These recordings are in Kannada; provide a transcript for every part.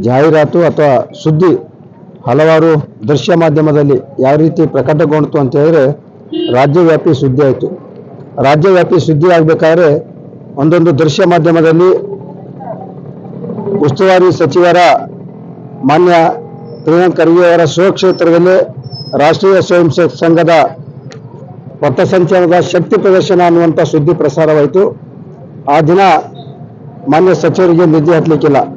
ಜಾಹೀರಾತು ಅಥವಾ ಸುದ್ದಿ ಹಲವಾರು ದೃಶ್ಯ ಮಾಧ್ಯಮದಲ್ಲಿ ಯಾವ ರೀತಿ ಪ್ರಕಟಗೊಂಡಿತು ಅಂತ ಹೇಳಿದ್ರೆ ರಾಜ್ಯವ್ಯಾಪಿ ಸುದ್ದಿ ಆಯಿತು. ರಾಜ್ಯವ್ಯಾಪಿ ಸುದ್ದಿ ಆಗಬೇಕಾದ್ರೆ ಒಂದೊಂದು ದೃಶ್ಯ ಮಾಧ್ಯಮದಲ್ಲಿ ಉಸ್ತುವಾರಿ ಸಚಿವರ, ಮಾನ್ಯ ಪ್ರಿಯಾಂಕ್ ಖರ್ಗೆ ಅವರ ಸ್ವಕ್ಷೇತ್ರದಲ್ಲಿ ರಾಷ್ಟ್ರೀಯ ಸ್ವಯಂ ಸೇವಕ ಸಂಘದ ಪಥಸಂಚಲನದ ಶಕ್ತಿ ಪ್ರದರ್ಶನ ಅನ್ನುವಂಥ ಸುದ್ದಿ ಪ್ರಸಾರವಾಯಿತು. ಆ ದಿನ ಮಾನ್ಯ ಸಚಿವರಿಗೆ ನಿದ್ದೆ ಹತ್ತಲಿಕ್ಕಿಲ್ಲ.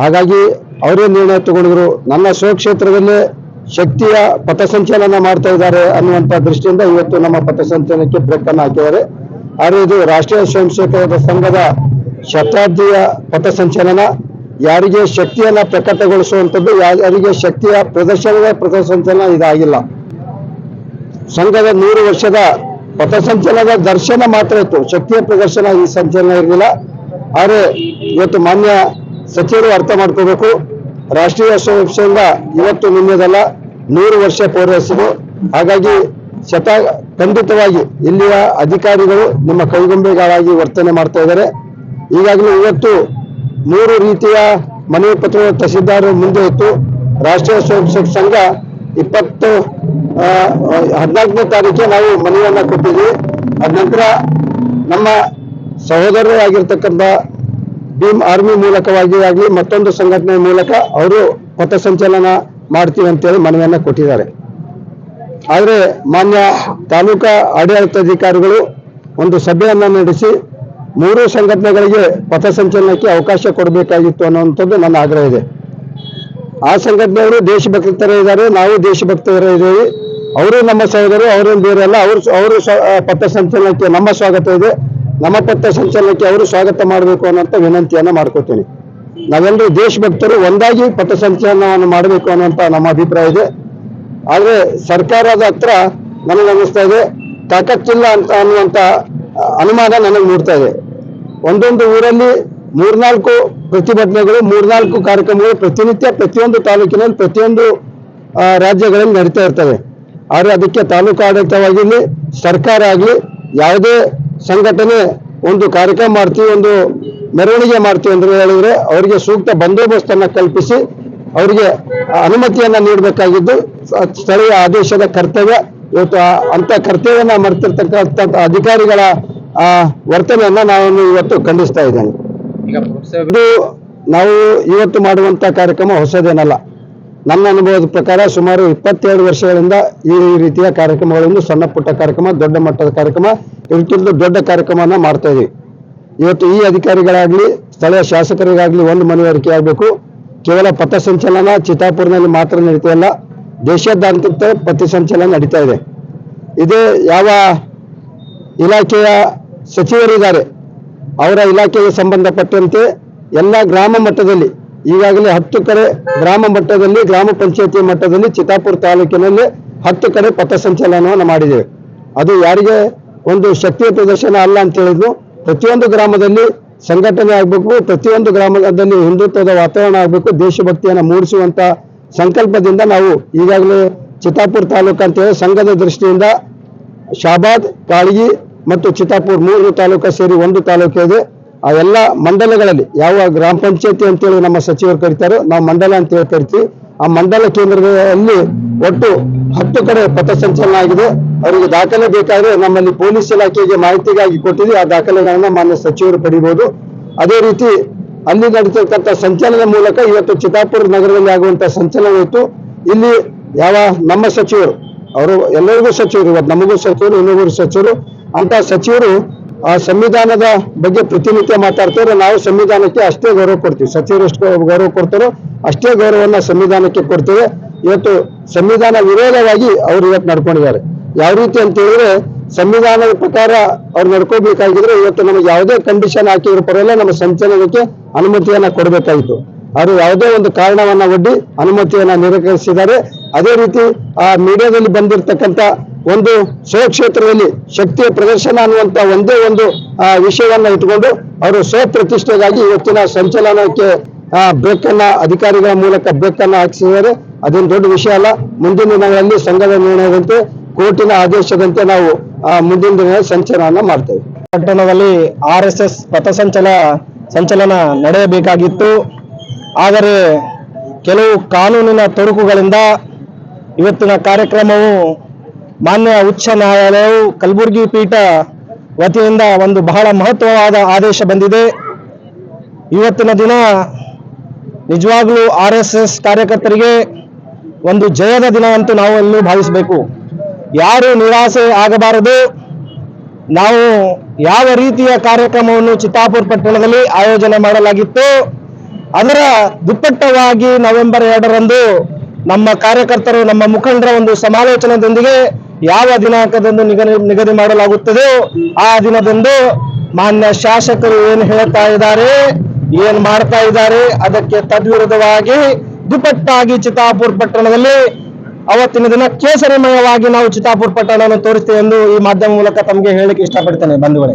ಹಾಗಾಗಿ ಅವರೇ ನಿರ್ಣಯ ತಗೊಂಡಿದ್ರು. ನನ್ನ ಸ್ವಕ್ಷೇತ್ರದಲ್ಲಿ ಶಕ್ತಿಯ ಪಥಸಂಚಲನ ಮಾಡ್ತಾ ಇದ್ದಾರೆ ಅನ್ನುವಂಥ ದೃಷ್ಟಿಯಿಂದ ಇವತ್ತು ನಮ್ಮ ಪಥಸಂಚಲನಕ್ಕೆ ಬ್ರೇಕ್ ಅನ್ನು ಹಾಕಿದ್ದಾರೆ. ಆದರೆ ಇದು ರಾಷ್ಟ್ರೀಯ ಸ್ವಯಂ ಸೇವಕರ ಸಂಘದ ಶತಾಬ್ದಿಯ ಪಥಸಂಚಲನ. ಯಾರಿಗೆ ಶಕ್ತಿಯನ್ನ ಪ್ರಕಟಗೊಳಿಸುವಂಥದ್ದು, ಯಾರಿಗೆ ಶಕ್ತಿಯ ಪ್ರದರ್ಶನದ ಪಥಸಂಚಲನ ಇದಾಗಿಲ್ಲ. ಸಂಘದ ನೂರು ವರ್ಷದ ಪಥಸಂಚಲನದ ದರ್ಶನ ಮಾತ್ರ ಇತ್ತು. ಶಕ್ತಿಯ ಪ್ರದರ್ಶನ ಈ ಸಂಚಲನ ಇರಲಿಲ್ಲ. ಆದರೆ ಇವತ್ತು ಮಾನ್ಯ ಸಚಿವರು ಅರ್ಥ ಮಾಡ್ಕೋಬೇಕು. ರಾಷ್ಟ್ರೀಯ ಸ್ವಯಂ ಇವತ್ತು ನಿನ್ನೆದಲ್ಲ ನೂರು ವರ್ಷ ಪೂರೈಸಿದೆ. ಹಾಗಾಗಿ ಶತ, ಖಂಡಿತವಾಗಿ ಇಲ್ಲಿಯ ಅಧಿಕಾರಿಗಳು ನಿಮ್ಮ ಕೈಗೊಂಬೆಗಳಾಗಿ ವರ್ತನೆ ಮಾಡ್ತಾ ಇದ್ದಾರೆ. ಈಗಾಗಲೇ ಇವತ್ತು ಮೂರು ರೀತಿಯ ಮನವಿ ಪತ್ರ ತಹಸೀಲ್ದಾರ್ ಮುಂದೆ ಇತ್ತು. ರಾಷ್ಟ್ರೀಯ ಸ್ವಯಂ ಸಂಘ ಇಪ್ಪತ್ತು ಹದಿನಾಲ್ಕನೇ ತಾರೀಕಿಗೆ ನಾವು ಮನವಿಯನ್ನ ಕೊಟ್ಟಿದ್ವಿ ಅದ ನಂತರ ನಮ್ಮ ಸಹೋದರರೇ ಆಗಿರ್ತಕ್ಕಂಥ ಭೀಮ್ ಆರ್ಮಿ ಮೂಲಕವಾಗಿ ಆಗಲಿ, ಮತ್ತೊಂದು ಸಂಘಟನೆ ಮೂಲಕ ಅವರು ಪಥಸಂಚಲನ ಮಾಡ್ತೀವಿ ಅಂತೇಳಿ ಮನವಿಯನ್ನ ಕೊಟ್ಟಿದ್ದಾರೆ. ಆದರೆ ಮಾನ್ಯ ತಾಲೂಕಾ ಆಡಳಿತಾಧಿಕಾರಿಗಳು ಒಂದು ಸಭೆಯನ್ನ ನಡೆಸಿ ಮೂರು ಸಂಘಟನೆಗಳಿಗೆ ಪಥಸಂಚಲನಕ್ಕೆ ಅವಕಾಶ ಕೊಡಬೇಕಾಗಿತ್ತು ಅನ್ನುವಂಥದ್ದು ನನ್ನ ಆಗ್ರಹ ಇದೆ. ಆ ಸಂಘಟನೆಯವರು ದೇಶಭಕ್ತರ ಇದ್ದಾರೆ, ನಾವು ದೇಶಭಕ್ತರೇ ಇದ್ದೇವೆ. ಅವರು ನಮ್ಮ ಸಹೋದರು ಅವರೇನು ಬೇರೆ ಅಲ್ಲ ಅವರು ಅವರು ಪಥಸಂಚಲನಕ್ಕೆ ನಮ್ಮ ಸ್ವಾಗತ ಇದೆ. ನಮ್ಮ ಪಥಸಂಚಲನಕ್ಕೆ ಅವರು ಸ್ವಾಗತ ಮಾಡಬೇಕು ಅನ್ನೋಂಥ ವಿನಂತಿಯನ್ನ ಮಾಡ್ಕೋತೀನಿ. ನಾವೆಲ್ಲರೂ ದೇಶಭಕ್ತರು ಒಂದಾಗಿ ಪಥಸಂಚಲನವನ್ನು ಮಾಡಬೇಕು ಅನ್ನುವಂಥ ನಮ್ಮ ಅಭಿಪ್ರಾಯ ಇದೆ. ಆದರೆ ಸರ್ಕಾರದ ಹತ್ರ ನನಗೆ ಅನ್ನಿಸ್ತಾ ಇದೆ ತಾಕತ್ತಿಲ್ಲ ಅಂತ ಅನ್ನುವಂತ ಆ, ಅನುಮಾನ ನನಗೆ ಮೂಡ್ತಾ ಇದೆ. ಒಂದೊಂದು ಊರಲ್ಲಿ ಮೂರ್ನಾಲ್ಕು ಪ್ರತಿಭಟನೆಗಳು ಮೂರ್ನಾಲ್ಕು ಕಾರ್ಯಕ್ರಮಗಳು ಪ್ರತಿನಿತ್ಯ ಪ್ರತಿಯೊಂದು ತಾಲೂಕಿನಲ್ಲಿ ಪ್ರತಿಯೊಂದು ರಾಜ್ಯಗಳಲ್ಲಿ ನಡೀತಾ ಇರ್ತವೆ. ಆದರೆ ಅದಕ್ಕೆ ತಾಲೂಕು ಆಡಳಿತವಾಗಿರಲಿ ಸರ್ಕಾರ ಆಗಲಿ ಯಾವುದೇ ಸಂಘಟನೆ ಒಂದು ಕಾರ್ಯಕ್ರಮ ಮಾಡ್ತೀವಿ ಒಂದು ಮೆರವಣಿಗೆ ಮಾಡ್ತೀವಿ ಅಂತ ಹೇಳಿದ್ರೆ ಅವರಿಗೆ ಸೂಕ್ತ ಬಂದೋಬಸ್ತನ್ನ ಕಲ್ಪಿಸಿ ಅವರಿಗೆ ಅನುಮತಿಯನ್ನ ನೀಡಬೇಕಾಗಿದ್ದು ಸ್ಥಳೀಯ ಆದೇಶದ ಕರ್ತವ್ಯ ಇವತ್ತು ಅಂತ ಕರ್ತವ್ಯನ ಮರೆತಿರ್ತಕ್ಕಂಥ ಅಧಿಕಾರಿಗಳ ಆ, ವರ್ತನೆಯನ್ನ ನಾನು ಇವತ್ತು ಖಂಡಿಸ್ತಾ ಇದ್ದೇನೆ ಇದು ನಾವು ಇವತ್ತು ಮಾಡುವಂತ ಕಾರ್ಯಕ್ರಮ ಹೊಸದೇನಲ್ಲ. ನನ್ನ ಅನುಭವದ ಪ್ರಕಾರ ಸುಮಾರು ಇಪ್ಪತ್ತೇಳು ವರ್ಷಗಳಿಂದ ಈ ರೀತಿಯ ಕಾರ್ಯಕ್ರಮಗಳನ್ನು ಸಣ್ಣ ಪುಟ್ಟ ಕಾರ್ಯಕ್ರಮ, ದೊಡ್ಡ ಮಟ್ಟದ ಕಾರ್ಯಕ್ರಮ ಇದಕ್ಕಿಂತ ದೊಡ್ಡ ಕಾರ್ಯಕ್ರಮವನ್ನು ಮಾಡ್ತಾ ಇದ್ದೀವಿ ಇವತ್ತು ಈ ಅಧಿಕಾರಿಗಳಾಗಲಿ, ಸ್ಥಳೀಯ ಶಾಸಕರಿಗಾಗಲಿ ಒಂದು ಮನವರಿಕೆ ಆಗಬೇಕು. ಕೇವಲ ಪಥಸಂಚಲನ ಚಿತ್ತಾಪುರದಲ್ಲಿ ಮಾತ್ರ ನಡೀತಾ ಇಲ್ಲ. ದೇಶಾದ್ಯಂತ ಪಥಸಂಚಲನ ನಡೀತಾ ಇದೆ. ಇದೇ ಯಾವ ಇಲಾಖೆಯ ಸಚಿವರಿದ್ದಾರೆ, ಅವರ ಇಲಾಖೆಗೆ ಸಂಬಂಧಪಟ್ಟಂತೆ ಎಲ್ಲ ಗ್ರಾಮ ಮಟ್ಟದಲ್ಲಿ ಈಗಾಗಲೇ ಹತ್ತು ಕಡೆ ಗ್ರಾಮ ಮಟ್ಟದಲ್ಲಿ, ಗ್ರಾಮ ಪಂಚಾಯತಿ ಮಟ್ಟದಲ್ಲಿ ಚಿತ್ತಾಪುರ ತಾಲೂಕಿನಲ್ಲಿ ಹತ್ತು ಕಡೆ ಪಥಸಂಚಲನವನ್ನು ಮಾಡಿದ್ದೇವೆ. ಅದು ಯಾರಿಗೆ ಒಂದು ಶಕ್ತಿಯ ಪ್ರದರ್ಶನ ಅಲ್ಲ ಅಂತ ಹೇಳಿದ್ರು. ಪ್ರತಿಯೊಂದು ಗ್ರಾಮದಲ್ಲಿ ಸಂಘಟನೆ ಆಗಬೇಕು, ಪ್ರತಿಯೊಂದು ಗ್ರಾಮದಲ್ಲಿ ಹಿಂದುತ್ವದ ವಾತಾವರಣ ಆಗಬೇಕು, ದೇಶಭಕ್ತಿಯನ್ನು ಮೂಡಿಸುವಂತ ಸಂಕಲ್ಪದಿಂದ ನಾವು ಈಗಾಗಲೇ ಚಿತ್ತಾಪುರ ತಾಲೂಕು ಅಂತೇಳಿ ಸಂಘದ ದೃಷ್ಟಿಯಿಂದ ಶಾಬಾದ್, ಕಾಳಗಿ ಮತ್ತು ಚಿತ್ತಾಪುರ್ ಮೂರು ತಾಲೂಕು ಸೇರಿ ಒಂದು ತಾಲೂಕು ಇದೆ. ಆ ಎಲ್ಲ ಮಂಡಲಗಳಲ್ಲಿ ಯಾವ ಗ್ರಾಮ ಪಂಚಾಯತಿ ಅಂತೇಳಿ ನಮ್ಮ ಸಚಿವರು ಕರೀತಾರೋ, ನಾವು ಮಂಡಲ ಅಂತೇಳಿ ಕರಿತೀವಿ. ಆ ಮಂಡಲ ಕೇಂದ್ರದಲ್ಲಿ ಒಟ್ಟು ಹತ್ತು ಕಡೆ ಪಥಸಂಚಲನ ಆಗಿದೆ. ಅವರಿಗೆ ದಾಖಲೆ ಬೇಕಾದ್ರೆ ನಮ್ಮಲ್ಲಿ ಪೊಲೀಸ್ ಇಲಾಖೆಗೆ ಮಾಹಿತಿಗಾಗಿ ಕೊಟ್ಟಿದ್ವಿ ಆ ದಾಖಲೆಗಳನ್ನ ಮಾನ್ಯ ಸಚಿವರು ಪಡಿಬಹುದು ಅದೇ ರೀತಿ ಅಲ್ಲಿ ನಡೀತಕ್ಕಂಥ ಸಂಚಲನದ ಮೂಲಕ ಇವತ್ತು ಚಿತ್ತಾಪುರ ನಗರದಲ್ಲಿ ಆಗುವಂತ ಸಂಚಲನ ಇತ್ತು. ಇಲ್ಲಿ ಯಾವ ನಮ್ಮ ಸಚಿವರು, ಅವರು ಎಲ್ಲರಿಗೂ ಸಚಿವರು, ಇವತ್ತು ನಮಗೂ ಸಚಿವರು, ಇನ್ನೊಬ್ಬರು ಸಚಿವರು ಅಂತ ಸಚಿವರು ಆ ಸಂವಿಧಾನದ ಬಗ್ಗೆ ಪ್ರತಿನಿತ್ಯ ಮಾತಾಡ್ತಾರೆ ನಾವು ಸಂವಿಧಾನಕ್ಕೆ ಅಷ್ಟೇ ಗೌರವ ಕೊಡ್ತೀವಿ. ಸಚಿವರು ಗೌರವ ಕೊಡ್ತಾರೋ ಅಷ್ಟೇ ಗೌರವವನ್ನ ಸಂವಿಧಾನಕ್ಕೆ ಕೊಡ್ತೇವೆ. ಇವತ್ತು ಸಂವಿಧಾನ ವಿರೋಧವಾಗಿ ಅವರು ಇವತ್ತು ನಡ್ಕೊಂಡಿದ್ದಾರೆ. ಯಾವ ರೀತಿ ಅಂತ ಹೇಳಿದ್ರೆ ಸಂವಿಧಾನದ ಪ್ರಕಾರ ಅವ್ರು ನಡ್ಕೋಬೇಕಾಗಿದ್ರೆ ಇವತ್ತು ನಮಗೆ ಯಾವುದೇ ಕಂಡೀಷನ್ ಹಾಕಿದ್ರು ಪರವಾಗಿಲ್ಲ, ನಮ್ಮ ಸಂಚಲನಕ್ಕೆ ಅನುಮತಿಯನ್ನ ಕೊಡಬೇಕಾಗಿತ್ತು. ಅವರು ಯಾವುದೇ ಒಂದು ಕಾರಣವನ್ನ ಒಡ್ಡಿ ಅನುಮತಿಯನ್ನ ನಿರಾಕರಿಸಿದ್ದಾರೆ. ಅದೇ ರೀತಿ ಆ ಮೀಡಿಯಾದಲ್ಲಿ ಬಂದಿರತಕ್ಕಂತ ಒಂದು ಸ್ವಕ್ಷೇತ್ರದಲ್ಲಿ ಶಕ್ತಿಯ ಪ್ರದರ್ಶನ ಅನ್ನುವಂತ ಒಂದೇ ಒಂದು ವಿಷಯವನ್ನ ಇಟ್ಕೊಂಡು ಅವರು ಸ್ವಪ್ರತಿಷ್ಠೆಗಾಗಿ ಇವತ್ತಿನ ಸಂಚಲನಕ್ಕೆ ಬ್ರೇಕ್ ಅನ್ನ ಅಧಿಕಾರಿಗಳ ಮೂಲಕ ಬ್ರೇಕ್ ಅನ್ನ ಹಾಕಿಸಿದ್ದಾರೆ ದೊಡ್ಡ ವಿಷಯ ಅಲ್ಲ, ಮುಂದಿನ ದಿನಗಳಲ್ಲಿ ಸಂಘದ ನಿರ್ಣಯದಂತೆ, ಕೋರ್ಟಿನ ಆದೇಶದಂತೆ ನಾವು ಮುಂದಿನ ದಿನ ಸಂಚಲನ ಮಾಡ್ತೇವೆ. ಪಟ್ಟಣದಲ್ಲಿ ಆರ್ ಎಸ್ ಎಸ್ ಪಥಸಂಚಲ ಸಂಚಲನ ನಡೆಯಬೇಕಾಗಿತ್ತು. ಆದರೆ ಕೆಲವು ಕಾನೂನಿನ ತೊಡಕುಗಳಿಂದ ಇವತ್ತಿನ ಕಾರ್ಯಕ್ರಮವು ಮಾನ್ಯ ಉಚ್ಚ ನ್ಯಾಯಾಲಯವು ಕಲಬುರಗಿ ಪೀಠ ವತಿಯಿಂದ ಒಂದು ಬಹಳ ಮಹತ್ವವಾದ ಆದೇಶ ಬಂದಿದೆ. ಇವತ್ತಿನ ದಿನ ನಿಜವಾಗ್ಲೂ ಆರ್ ಎಸ್ ಎಸ್ ಕಾರ್ಯಕರ್ತರಿಗೆ ಒಂದು ಜಯದ ದಿನ ಅಂತೂ ನಾವು ಎಲ್ಲೂ ಭಾವಿಸಬೇಕು. ಯಾರು ನಿರಾಸೆ ಆಗಬಾರದು. ನಾವು ಯಾವ ರೀತಿಯ ಕಾರ್ಯಕ್ರಮವನ್ನು ಚಿತ್ತಾಪುರ ಪಟ್ಟಣದಲ್ಲಿ ಆಯೋಜನೆ ಮಾಡಲಾಗಿತ್ತು. ಅದರ ದುಪ್ಪಟ್ಟವಾಗಿ ನವೆಂಬರ್ ಎರಡರಂದು ನಮ್ಮ ಕಾರ್ಯಕರ್ತರು ನಮ್ಮ ಮುಖಂಡರ ಒಂದು ಸಮಾಲೋಚನೆಯೊಂದಿಗೆ ಯಾವ ದಿನಾಂಕದಂದು ನಿಗದಿ ನಿಗದಿ ಮಾಡಲಾಗುತ್ತದೆ ಆ ದಿನದಂದು ಮಾನ್ಯ ಶಾಸಕರು ಏನು ಹೇಳ್ತಾ ಇದ್ದಾರೆ, ಏನ್ ಮಾಡ್ತಾ ಇದ್ದಾರೆ, ಅದಕ್ಕೆ ತದ್ವಿರುದ್ಧವಾಗಿ ದುಪಟ್ಟಾಗಿ ಚಿತ್ತಾಪುರ ಪಟ್ಟಣದಲ್ಲಿ ಅವತ್ತಿನ ದಿನ ಕೇಸರಿಮಯವಾಗಿ ನಾವು ಚಿತ್ತಾಪುರ ಪಟ್ಟಣವನ್ನು ತೋರಿಸ್ತೇವೆ ಎಂದು ಈ ಮಾಧ್ಯಮ ಮೂಲಕ ತಮಗೆ ಹೇಳಲಿಕ್ಕೆ ಇಷ್ಟಪಡ್ತೇನೆ. ಬಂಧುಗಳೇ.